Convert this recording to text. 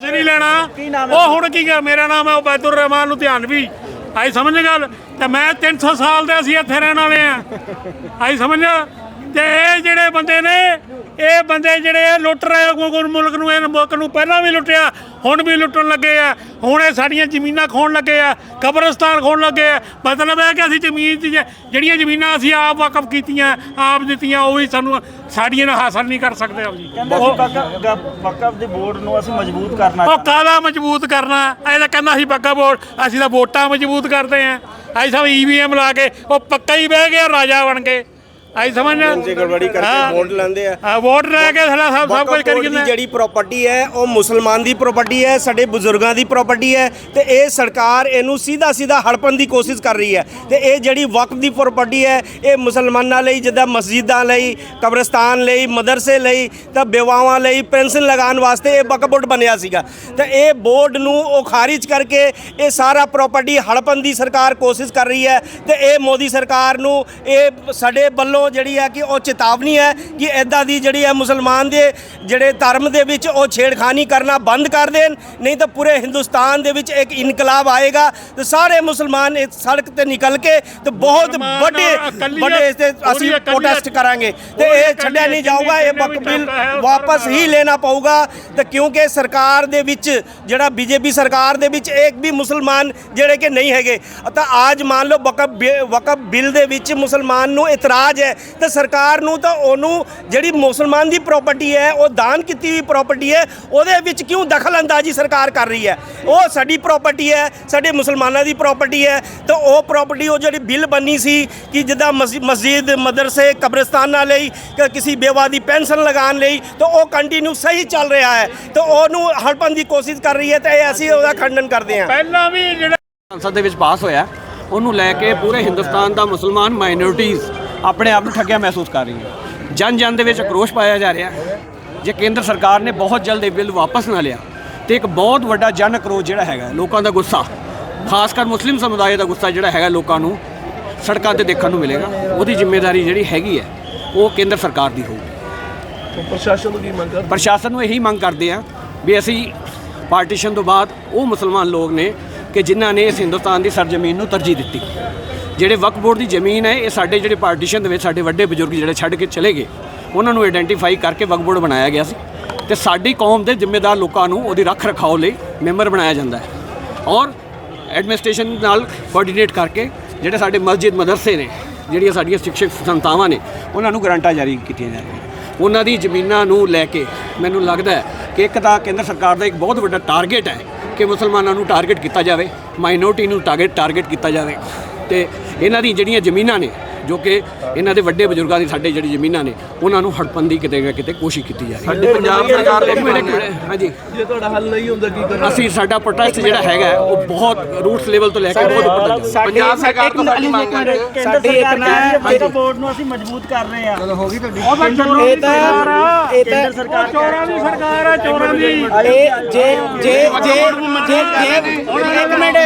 ਜੇ ਨਹੀਂ ਲੈਣਾ। ਉਹ ਹੁਣ ਕੀ ਕਰ ਮੇਰਾ ਨਾਮ ਹੈ ਉਬੈਦੁਰ ਰਹਿਮਾਨ ਨੂੰ ਧਿਆਨ ਵੀ। ਆਈ ਸਮਝ ਗੱਲ? ਤੇ ਮੈਂ 300 ਸਾਲ ਦੇ ਅਸੀਂ ਇੱਥੇ ਰਹਿਣ ਵਾਲੇ ਆ ਆਈ ਸਮਝ? ਤੇ ਇਹ ਜਿਹੜੇ ਬੰਦੇ ਨੇ ਇਹ ਬੰਦੇ ਜਿਹੜੇ ਇਹ ਲੁੱਟ ਰਹੇ ਗੁਰ ਮੁਲਕ ਨੂੰ ਇਹ ਮੁਲਕ ਨੂੰ ਪਹਿਲਾਂ ਵੀ ਲੁੱਟਿਆ ਹੁਣ ਵੀ ਲੁੱਟਣ ਲੱਗੇ ਆ। ਹੁਣ ਇਹ ਸਾਡੀਆਂ ਜ਼ਮੀਨਾਂ ਖੋਣ ਲੱਗੇ ਆ ਕਬਰਸਤਾਨ ਖੋਣ ਲੱਗੇ ਆ। ਮਤਲਬ ਹੈ ਕਿ ਅਸੀਂ ਜ਼ਮੀਨ ਜ- ਜਿਹੜੀਆਂ ਜ਼ਮੀਨਾਂ ਅਸੀਂ ਆਪ ਵਕਫ ਕੀਤੀਆਂ ਆਪ ਦਿੱਤੀਆਂ ਉਹ ਵੀ ਸਾਨੂੰ ਸਾਡੀਆਂ ਨਾਲ ਹਾਸਲ ਨਹੀਂ ਕਰ ਸਕਦੇ ਆਪ ਜੀ। ਵਕਫ ਦੇ ਬੋਰਡ ਨੂੰ ਅਸੀਂ ਮਜ਼ਬੂਤ ਕਰਨਾ ਉਹ ਕਾਲਾ ਮਜ਼ਬੂਤ ਕਰਨਾ? ਇਹ ਤਾਂ ਕਹਿੰਦਾ ਸੀ ਪੱਕਾ ਵੋਟ ਅਸੀਂ ਤਾਂ ਵੋਟਾਂ ਮਜ਼ਬੂਤ ਕਰਦੇ ਆਂ ਅਸੀਂ ਸਭ ਈਵੀਐਮ ਲਾ ਕੇ ਉਹ ਪੱਕਾ ਹੀ ਬਹਿ ਗਿਆ ਰਾਜਾ ਬਣ ਕੇ। ਅਸੀਂ ਸਮਝ ਜੇ ਗੜਬੜੀ ਕਰਕੇ ਵੋਟ ਲੈਂਦੇ ਆ। ਆ ਵੋਟ ਲੈ ਕੇ ਸਾਲਾ ਸਭ ਸਭ ਕੁਝ ਕਰੀ ਜਾਂਦੇ ਜਿਹੜੀ ਪ੍ਰਾਪਰਟੀ ਹੈ ਉਹ ਮੁਸਲਮਾਨ ਦੀ ਪ੍ਰਾਪਰਟੀ ਹੈ ਸਾਡੇ ਬਜ਼ੁਰਗਾਂ ਦੀ ਪ੍ਰਾਪਰਟੀ ਹੈ ਤੇ ਇਹ ਸਰਕਾਰ ਇਹਨੂੰ ਸਿੱਧਾ ਸਿੱਧਾ ਹੜਪਣ ਦੀ ਕੋਸ਼ਿਸ਼ ਕਰ ਰਹੀ ਹੈ। ਤੇ ਇਹ ਜਿਹੜੀ ਵਕਫ ਦੀ ਪ੍ਰਾਪਰਟੀ ਹੈ ਇਹ ਮੁਸਲਮਾਨਾਂ ਲਈ ਜਿੱਦਾਂ ਮਸਜਿਦਾਂ ਲਈ ਕਬਰਸਤਾਨ ਲਈ ਮਦਰਸੇ ਲਈ ਤਾਂ ਬੇਵਾਵਾਂ ਲਈ ਪੈਨਸ਼ਨ ਲਗਾਉਣ ਵਾਸਤੇ ਇਹ ਵਕਫ ਬੋਰਡ ਬਣਿਆ ਸੀਗਾ। ਤੇ ਇਹ ਬੋਰਡ ਨੂੰ ਉਹ ਖਾਰਿਜ ਕਰਕੇ ਇਹ ਸਾਰਾ ਪ੍ਰਾਪਰਟੀ ਹੜਪਣ ਦੀ ਸਰਕਾਰ ਕੋਸ਼ਿਸ਼ ਕਰ ਰਹੀ ਹੈ ਤੇ ਇਹ ਮੋਦੀ ਸਰਕਾਰ ਨੂੰ ਇਹ ਸਾਡੇ ਵੱਲੋਂ ਜਿਹੜੀ ਹੈ ਕਿ ਉਹ ਚੇਤਾਵਨੀ ਹੈ ਕਿ ਐਦਾਂ ਦੀ ਜਿਹੜੀ ਹੈ ਮੁਸਲਮਾਨ ਦੇ ਜਿਹੜੇ ਧਰਮ ਦੇ ਵਿੱਚ ਉਹ ਛੇੜਖਾਨੀ ਕਰਨਾ ਬੰਦ ਕਰ ਦੇਣ ਨਹੀਂ ਤਾਂ ਪੂਰੇ ਹਿੰਦੁਸਤਾਨ ਦੇ ਵਿੱਚ ਇੱਕ ਇਨਕਲਾਬ ਆਏਗਾ ਤੇ ਸਾਰੇ ਮੁਸਲਮਾਨ ਇਸ ਸੜਕ ਤੇ ਨਿਕਲ ਕੇ ਤੇ ਬਹੁਤ ਵੱਡੇ ਵੱਡੇ ਇਸ ਤੇ ਅਸੀਂ ਪ੍ਰੋਟੈਸਟ ਕਰਾਂਗੇ ਤੇ ਇਹ ਛੱਡਿਆ ਨਹੀਂ ਜਾਊਗਾ ਇਹ ਜਿੰਨੇ ਵੀ ਬਕ ਬਿੱਲ ਚੱਲਦਾ ਹੈ, ਉਹ ਵਾਪਸ ਹੀ ਲੈਣਾ ਪਊਗਾ ਤੇ ਕਿਉਂਕਿ ਸਰਕਾਰ ਦੇ ਵਿੱਚ ਜਿਹੜਾ ਬੀਜੇਪੀ ਸਰਕਾਰ ਦੇ ਵਿੱਚ ਇੱਕ ਵੀ ਮੁਸਲਮਾਨ ਜਿਹੜੇ ਕਿ ਨਹੀਂ ਹੈਗੇ ਤਾਂ ਅੱਜ ਮੰਨ ਲਓ ਵਕਫ ਵਕਫ ਬਿੱਲ ਦੇ ਵਿੱਚ ਮੁਸਲਮਾਨ ਨੂੰ ਇਤਰਾਜ਼ ਹੈ ਤੇ ਸਰਕਾਰ ਨੂੰ ਤਾਂ ਉਹਨੂੰ ਜਿਹੜੀ ਮੁਸਲਮਾਨ ਦੀ ਪ੍ਰਾਪਰਟੀ ਹੈ ਉਹ ਦਾਨ ਕੀਤੀ ਹੋਈ ਪ੍ਰਾਪਰਟੀ ਹੈ ਉਹਦੇ ਵਿੱਚ ਕਿਉਂ ਦਖਲ ਅੰਦਾਜ਼ੀ ਸਰਕਾਰ ਕਰ ਰਹੀ ਹੈ? ਉਹ ਸਾਡੀ ਪ੍ਰਾਪਰਟੀ ਹੈ ਸਾਡੇ ਮੁਸਲਮਾਨਾਂ ਦੀ ਪ੍ਰਾਪਰਟੀ ਹੈ ਤਾਂ ਉਹ ਪ੍ਰਾਪਰਟੀ ਉਹ ਜਿਹੜੀ ਬਿੱਲ ਬੰਨੀ ਸੀ ਕਿ ਜਿੱਦਾਂ ਮਸਜਿ- ਮਸਜਿਦ ਮਦਰਸੇ ਕਬਰਸਤਾਨਾਂ ਲਈ ਕਿਸੇ ਬੇਵਾ ਦੀ ਪੈਨਸ਼ਨ ਲਗਾਉਣ ਲਈ ਤਾਂ ਉਹ ਕੰਟੀਨਿਊ ਸਹੀ ਚੱਲ ਰਿਹਾ ਹੈ ਤਾਂ ਉਹਨੂੰ ਹੜਪਣ ਦੀ ਕੋਸ਼ਿਸ਼ ਕਰ ਰਹੀ ਹੈ ਤੇ ਅਸੀਂ ਉਹਦਾ ਖੰਡਨ ਕਰਦੇ ਹਾਂ। ਪਹਿਲਾਂ ਵੀ ਜਿਹੜਾ ਸੰਸਦ ਦੇ ਵਿੱਚ ਪਾਸ ਹੋਇਆ ਉਹਨੂੰ ਲੈ ਕੇ ਪੂਰੇ ਹਿੰਦੁਸਤਾਨ ਦਾ ਮੁਸਲਮਾਨ ਮਾਈਨੋਰਟੀਜ਼ ਆਪਣੇ ਆਪ ਨੂੰ ਠੱਗਿਆ ਮਹਿਸੂਸ ਕਰ ਰਹੀਆਂ ਜਨ ਜਨ ਦੇ ਵਿੱਚ ਆਕਰੋਸ਼ ਪਾਇਆ ਜਾ ਰਿਹਾ ਹੈ। ਜੇ ਕੇਂਦਰ ਸਰਕਾਰ ਨੇ ਬਹੁਤ ਜਲਦ ਇਹ ਬਿੱਲ ਵਾਪਸ ਨਾ ਲਿਆ ਤੇ ਇੱਕ ਬਹੁਤ ਵੱਡਾ ਜਨ ਆਕਰੋਸ਼ ਜਿਹੜਾ ਹੈਗਾ ਲੋਕਾਂ ਦਾ ਗੁੱਸਾ ਖਾਸ ਕਰ ਮੁਸਲਿਮ ਸਮੁਦਾਇ ਦਾ ਗੁੱਸਾ ਜਿਹੜਾ ਹੈਗਾ ਲੋਕਾਂ ਨੂੰ ਸੜਕਾਂ ਤੇ ਦੇਖਣ ਨੂੰ ਮਿਲੇਗਾ। ਉਹਦੀ ਜ਼ਿੰਮੇਵਾਰੀ ਜਿਹੜੀ ਹੈਗੀ ਹੈ ਉਹ ਕੇਂਦਰ ਸਰਕਾਰ ਦੀ ਹੋਊਗੀ। ਪ੍ਰਸ਼ਾਸਨ ਨੂੰ ਕੀ ਮੰਗ ਕਰ ਪ੍ਰਸ਼ਾਸਨ ਨੂੰ ਇਹੀ ਮੰਗ ਕਰਦੇ ਆ ਵੀ ਅਸੀਂ ਪਾਰਟੀਸ਼ਨ ਤੋਂ ਬਾਅਦ ਉਹ ਮੁਸਲਮਾਨ ਲੋਕ ਨੇ ਕਿ ਜਿਨ੍ਹਾਂ ਨੇ ਇਸ ਹਿੰਦੁਸਤਾਨ ਦੀ ਸਰਜ਼ਮੀਨ ਨੂੰ ਤਰਜੀਹ ਦਿੱਤੀ। ਜਿਹੜੇ ਵਕਫ ਬੋਰਡ ਦੀ ਜ਼ਮੀਨ ਹੈ, ਇਹ ਸਾਡੇ ਜਿਹੜੇ ਪਾਰਟੀਸ਼ਨ ਦੇ ਵਿੱਚ ਸਾਡੇ ਵੱਡੇ ਬਜ਼ੁਰਗ ਜਿਹੜੇ ਛੱਡ ਕੇ ਚਲੇ ਗਏ, ਉਹਨਾਂ ਨੂੰ ਆਇਡੈਂਟੀਫਾਈ ਕਰਕੇ ਵਕਫ ਬੋਰਡ ਬਣਾਇਆ ਗਿਆ ਸੀ ਤੇ ਸਾਡੀ ਕੌਮ ਦੇ ਜ਼ਿੰਮੇਦਾਰ ਲੋਕਾਂ ਨੂੰ ਉਹਦੀ ਰੱਖ ਰਖਾਓ ਲਈ ਮੈਂਬਰ ਬਣਾਇਆ ਜਾਂਦਾ ਹੈ। ਔਰ ਐਡਮਿਨਿਸਟ੍ਰੇਸ਼ਨ ਨਾਲ ਕੋਆਰਡੀਨੇਟ ਕਰਕੇ ਜਿਹੜੇ ਸਾਡੇ ਮਸਜਿਦ ਮਦਰਸੇ ਨੇ, ਜਿਹੜੀਆਂ ਸਾਡੀਆਂ ਸਿੱਖਿਅਕ ਸੰਸਥਾਵਾਂ ਨੇ, ਉਹਨਾਂ ਨੂੰ ਗਰੰਟਾਂ ਜਾਰੀ ਕੀਤੀਆਂ ਜਾ ਰਹੀਆਂ ਉਹਨਾਂ ਦੀ ਜ਼ਮੀਨਾਂ ਨੂੰ ਲੈ ਕੇ ਮੈਨੂੰ ਲੱਗਦਾ ਹੈ ਕਿ ਇੱਕ ਤਾਂ ਕੇਂਦਰ ਸਰਕਾਰ ਦਾ ਇੱਕ ਬਹੁਤ ਵੱਡਾ ਟਾਰਗੇਟ ਹੈ ਕਿ ਮੁਸਲਮਾਨਾਂ ਨੂੰ ਟਾਰਗੇਟ ਕੀਤਾ ਜਾਵੇ ਮਾਈਨੋਰਟੀ ਨੂੰ ਟਾਰਗੇਟ ਟਾਰਗੇਟ ਕੀਤਾ ਜਾਵੇ। ਤੇ ਇਹਨਾਂ ਦੀ ਜਿਹੜੀਆਂ ਜ਼ਮੀਨਾਂ ਨੇ ਜੋ ਕਿ ਇਹਨਾਂ ਦੇ ਵੱਡੇ ਬਜ਼ੁਰਗਾਂ ਦੀ ਸਾਡੇ ਜਿਹੜੀ ਜ਼ਮੀਨਾਂ ਨੇ ਉਹਨਾਂ ਨੂੰ ਹੜਪਣ ਦੀ ਕਿਤੇ ਨਾ ਕਿਤੇ ਕੋਸ਼ਿਸ਼ ਕੀਤੀ ਜਾ ਰਹੀ ਹੈ। ਸਾਡੇ ਪੰਜਾਬ ਸਰਕਾਰ ਮਿੰਟ, ਹਾਂਜੀ। ਜੇ ਤੁਹਾਡਾ ਹੱਲ ਨਹੀਂ ਹੁੰਦਾ ਕੀ ਕਰਨਾ ਅਸੀਂ ਸਾਡਾ ਪ੍ਰੋਟੈਸਟ ਜਿਹੜਾ ਹੈਗਾ ਹੈ, ਉਹ ਬਹੁਤ ਰੂਟਸ ਲੈਵਲ ਤੋਂ ਲੈ ਕੇ ਬਹੁਤ ਉੱਪਰ ਤੱਕ। ਪੰਜਾਬ ਸਰਕਾਰ ਤੋਂ ਸਾਡੀ ਮੰਗ ਹੈ। ਸਾਡੀ ਇੱਕ ਨਾ ਵਕਫ ਬੋਰਡ ਨੂੰ ਅਸੀਂ ਮਜ਼ਬੂਤ ਕਰ ਰਹੇ ਹਾਂ। ਉਹ ਤਾਂ ਚੋਰਾਂ ਦੀ ਇਹ ਤਾਂ- ਆ। ਇਹ ਤਾਂ- ਸਰਕਾਰ ਚੋਰਾਂ ਦੀ ਸਰਕਾਰ ਆ ਚੋਰਾਂ ਦੀ। ਇਹ ਜੇ ਜੇ ਜੇ ਜੇ ਇੱਕ ਮਿੰਟ।